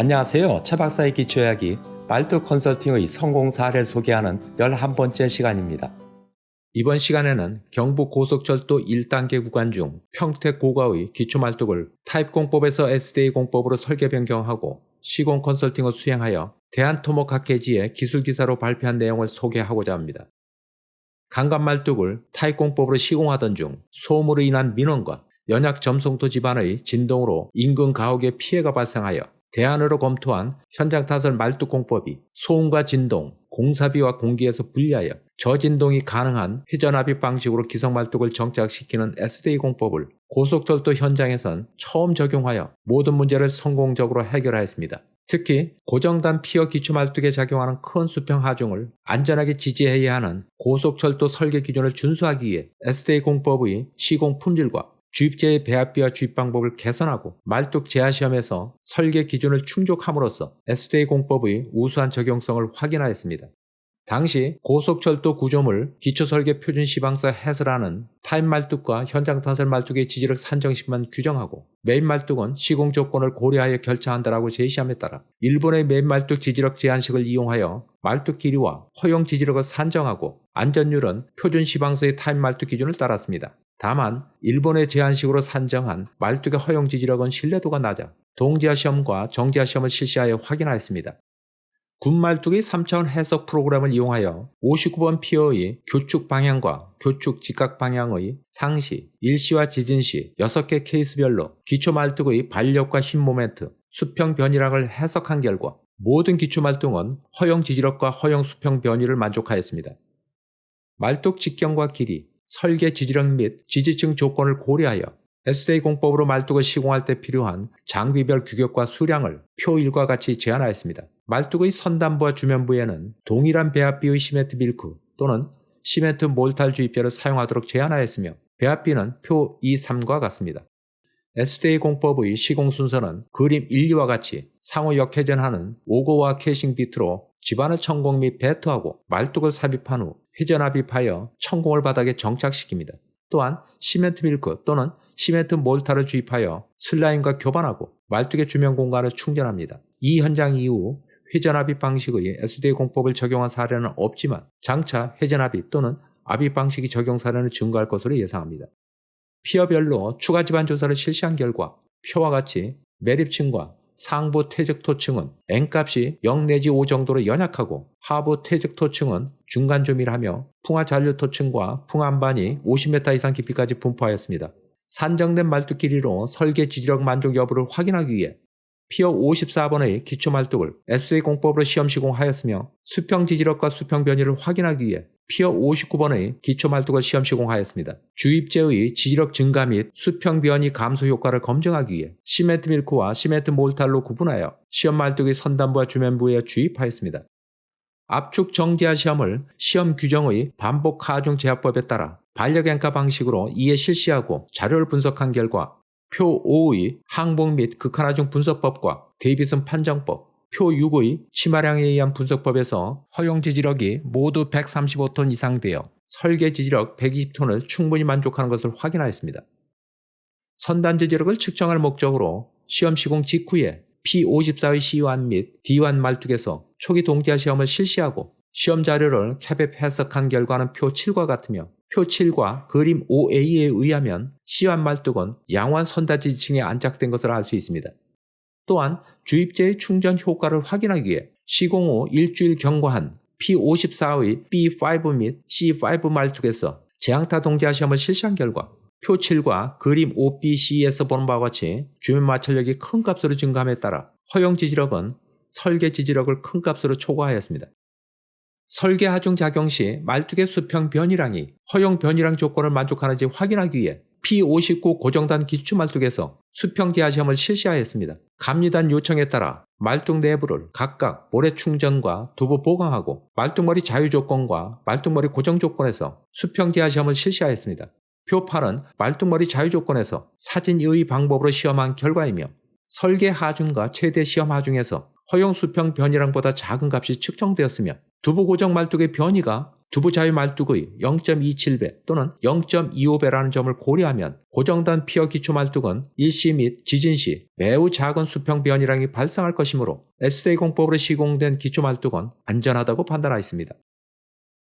안녕하세요. 최 박사의 기초이야기 말뚝 컨설팅의 성공 사례를 소개하는 11번째 시간입니다. 이번 시간에는 경부 고속철도 1단계 구간 중 평택 고가의 기초 말뚝을 타입 공법에서 SDA 공법으로 설계 변경하고 시공 컨설팅을 수행하여 대한토목학회지의 기술기사로 발표한 내용을 소개하고자 합니다. 강간 말뚝을 타입 공법으로 시공하던 중 소음으로 인한 민원과 연약 점성토 집안의 진동으로 인근 가옥에 피해가 발생하여 대안으로 검토한 현장 타설 말뚝 공법이 소음과 진동, 공사비와 공기에서 분리하여 저진동이 가능한 회전압입 방식으로 기성 말뚝을 정착시키는 SDA 공법을 고속철도 현장에선 처음 적용하여 모든 문제를 성공적으로 해결하였습니다. 특히 고정단 피어 기초 말뚝에 작용하는 큰 수평 하중을 안전하게 지지해야 하는 고속철도 설계 기준을 준수하기 위해 SDA 공법의 시공 품질과 주입제의 배합비와 주입 방법을 개선하고 말뚝 제한 시험에서 설계 기준을 충족함으로써 SDA 공법의 우수한 적용성을 확인하였습니다. 당시 고속철도 구조물 기초설계 표준 시방서 해설하는 타임 말뚝과 현장 타설 말뚝의 지지력 산정식만 규정하고 메인 말뚝은 시공 조건을 고려하여 결정한다라고 제시함에 따라 일본의 메인 말뚝 지지력 제한식을 이용하여 말뚝 길이와 허용 지지력을 산정하고 안전율은 표준 시방서의 타임 말뚝 기준을 따랐습니다. 다만 일본의 제한식으로 산정한 말뚝의 허용 지지력은 신뢰도가 낮아 동지화 시험과 정지화 시험을 실시하여 확인하였습니다. 군말뚝의 3차원 해석 프로그램을 이용하여 59번 피어의 교축 방향과 교축 직각 방향의 상시, 일시와 지진시 6개 케이스별로 기초 말뚝의 반력과 힘 모멘트, 수평 변이량을 해석한 결과 모든 기초 말뚝은 허용 지지력과 허용 수평 변이를 만족하였습니다. 말뚝 직경과 길이, 설계 지지력 및 지지층 조건을 고려하여 SDA 공법으로 말뚝을 시공할 때 필요한 장비별 규격과 수량을 표 1과 같이 제한하였습니다. 말뚝의 선단부와 주면부에는 동일한 배합비의 시멘트 밀크 또는 시멘트 몰탈 주입제를 사용하도록 제한하였으며 배합비는 표 2, 3과 같습니다. SDA 공법의 시공 순서는 그림 1, 2와 같이 상호 역회전하는 오고와 캐싱 비트로 집안을 천공 및 배트하고 말뚝을 삽입한 후 회전 합입하여 천공을 바닥에 정착시킵니다. 또한 시멘트 밀크 또는 시멘트 몰타를 주입하여 슬라임과 교반하고 말뚝의 주면 공간을 충전합니다. 이 현장 이후 회전압입 방식의 SDA 공법을 적용한 사례는 없지만 장차 회전압입 또는 압입 방식이 적용 사례는 증가할 것으로 예상합니다. 피어별로 추가 집안 조사를 실시한 결과 표와 같이 매립층과 상부 퇴적토층은 N값이 0 내지 5 정도로 연약하고 하부 퇴적토층은 중간 조밀하며 풍화 잔류토층과 풍안반이 50m 이상 깊이까지 분포하였습니다. 산정된 말뚝 길이로 설계 지지력 만족 여부를 확인하기 위해 피어 54번의 기초 말뚝을 SDA 공법으로 시험 시공하였으며 수평 지지력과 수평 변이를 확인하기 위해 피어 59번의 기초말뚝을 시험 시공하였습니다. 주입제의 지지력 증가 및 수평 변이 감소 효과를 검증하기 위해 시멘트 밀크와 시멘트 몰탈로 구분하여 시험 말뚝의 선단부와 주면부에 주입하였습니다. 압축 정지화 시험을 시험 규정의 반복 하중 제압법에 따라 반력앵가 방식으로 이에 실시하고 자료를 분석한 결과 표 5의 항복 및 극한하중 분석법과 데이비슨 판정법, 표 6의 치마량에 의한 분석법에서 허용 지지력이 모두 135톤 이상 되어 설계 지지력 120톤을 충분히 만족하는 것을 확인하였습니다. 선단 지지력을 측정할 목적으로 시험 시공 직후에 P54의 C1 및 D1 말뚝에서 초기 동지화 시험을 실시하고 시험 자료를 캡앱 해석한 결과는 표 7과 같으며 표 7과 그림 5A에 의하면 C1 말뚝은 양호한 선다지층에 안착된 것을 알 수 있습니다. 또한 주입제의 충전 효과를 확인하기 위해 시공 후 일주일 경과한 P54의 B5 및 C5 말뚝에서 재앙타 동지화 시험을 실시한 결과 표 7과 그림 5BC에서 보는 바와 같이 주면 마찰력이 큰 값으로 증가함에 따라 허용 지지력은 설계 지지력을 큰 값으로 초과하였습니다. 설계 하중 작용 시 말뚝의 수평 변이량이 허용 변이량 조건을 만족하는지 확인하기 위해 P59 고정단 기초 말뚝에서 수평 지하 시험을 실시하였습니다. 감리단 요청에 따라 말뚝 내부를 각각 모래 충전과 두부 보강하고 말뚝머리 자유 조건과 말뚝머리 고정 조건에서 수평 지하 시험을 실시하였습니다. 표 8은 말뚝머리 자유 조건에서 사진 이의 방법으로 시험한 결과이며 설계 하중과 최대 시험 하중에서 허용 수평 변이량보다 작은 값이 측정되었으며 두부 고정 말뚝의 변이가 두부 자유 말뚝의 0.27배 또는 0.25배라는 점을 고려하면 고정단 피어 기초 말뚝은 일시 및 지진 시 매우 작은 수평 변이량이 발생할 것이므로 SDA 공법으로 시공된 기초 말뚝은 안전하다고 판단하였습니다.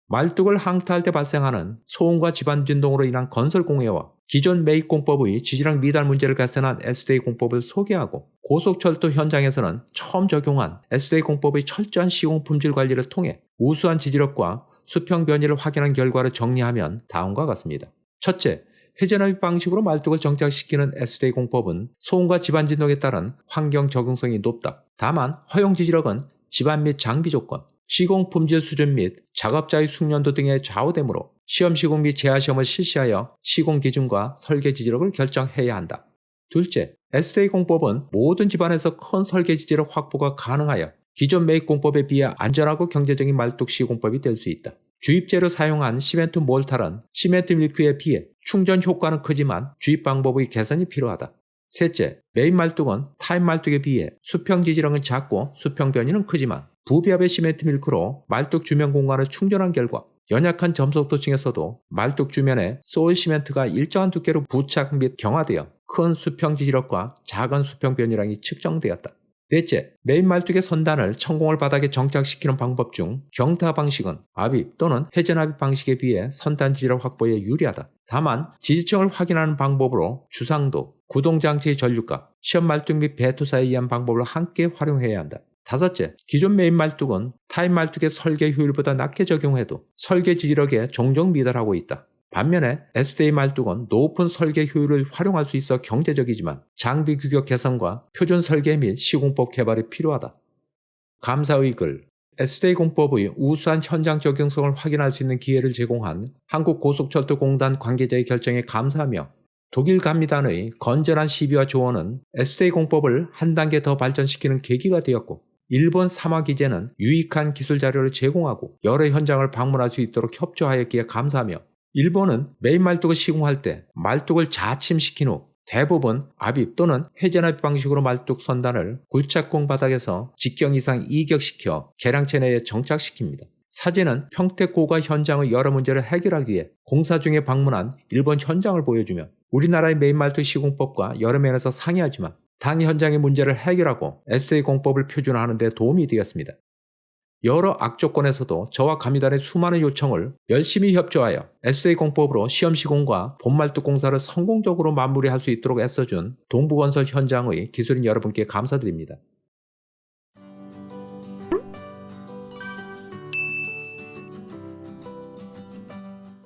말뚝을 항타할 때 발생하는 소음과 집안 진동으로 인한 건설 공해와 기존 매입 공법의 지질학 미달 문제를 개선한 SDA 공법을 소개하고 고속철도 현장에서는 처음 적용한 SDA 공법의 철저한 시공 품질 관리를 통해 우수한 지질학과 수평 변이를 확인한 결과를 정리하면 다음과 같습니다. 첫째, 회전압 방식으로 말뚝을 정착시키는 SDA 공법은 소음과 집안 진동에 따른 환경 적응성이 높다. 다만 허용 지질학은 집안 및 장비 조건, 시공 품질 수준 및 작업자의 숙련도 등에 좌우되므로 시험 시공 및 재하 시험을 실시하여 시공 기준과 설계 지지력을 결정해야 한다. 둘째, SDA 공법은 모든 집안에서 큰 설계 지지력 확보가 가능하여 기존 매입 공법에 비해 안전하고 경제적인 말뚝 시공법이 될 수 있다. 주입제로 사용한 시멘트 몰탈은 시멘트 밀크에 비해 충전 효과는 크지만 주입 방법의 개선이 필요하다. 셋째, 메인 말뚝은 타임 말뚝에 비해 수평 지지력은 작고 수평 변이는 크지만 부비압의 시멘트 밀크로 말뚝 주변 공간을 충전한 결과 연약한 점속도층에서도 말뚝 주변에 소일 시멘트가 일정한 두께로 부착 및 경화되어 큰 수평 지지력과 작은 수평 변이량이 측정되었다. 넷째, 메인 말뚝의 선단을 천공을 바닥에 정착시키는 방법 중 경타 방식은 압입 또는 회전압입 방식에 비해 선단 지지력 확보에 유리하다. 다만 지지층을 확인하는 방법으로 주상도, 구동장치의 전류값, 시험 말뚝 및 배투사에 의한 방법을 함께 활용해야 한다. 다섯째, 기존 메인 말뚝은 타임 말뚝의 설계 효율보다 낮게 적용해도 설계 지지력에 종종 미달하고 있다. 반면에 SDA 말뚝은 높은 설계 효율을 활용할 수 있어 경제적이지만 장비 규격 개선과 표준 설계 및 시공법 개발이 필요하다. 감사의 글 SDA 공법의 우수한 현장 적용성을 확인할 수 있는 기회를 제공한 한국고속철도공단 관계자의 결정에 감사하며 독일 감리단의 건전한 시비와 조언은 SDA 공법을 한 단계 더 발전시키는 계기가 되었고 일본 사마기제는 유익한 기술 자료를 제공하고 여러 현장을 방문할 수 있도록 협조하였기에 감사하며 일본은 메인 말뚝을 시공할 때 말뚝을 자침시킨 후 대부분 압입 또는 회전압 방식으로 말뚝 선단을 굴착공 바닥에서 직경 이상 이격시켜 계량체 내에 정착시킵니다. 사진은 평택 고가 현장의 여러 문제를 해결하기 위해 공사 중에 방문한 일본 현장을 보여주며 우리나라의 메인 말뚝 시공법과 여러 면에서 상이하지만 당 현장의 문제를 해결하고 SDA 공법을 표준화하는 데 도움이 되었습니다. 여러 악조건에서도 저와 감리단의 수많은 요청을 열심히 협조하여 SDA 공법으로 시험 시공과 본말뚝 공사를 성공적으로 마무리할 수 있도록 애써준 동부건설 현장의 기술인 여러분께 감사드립니다.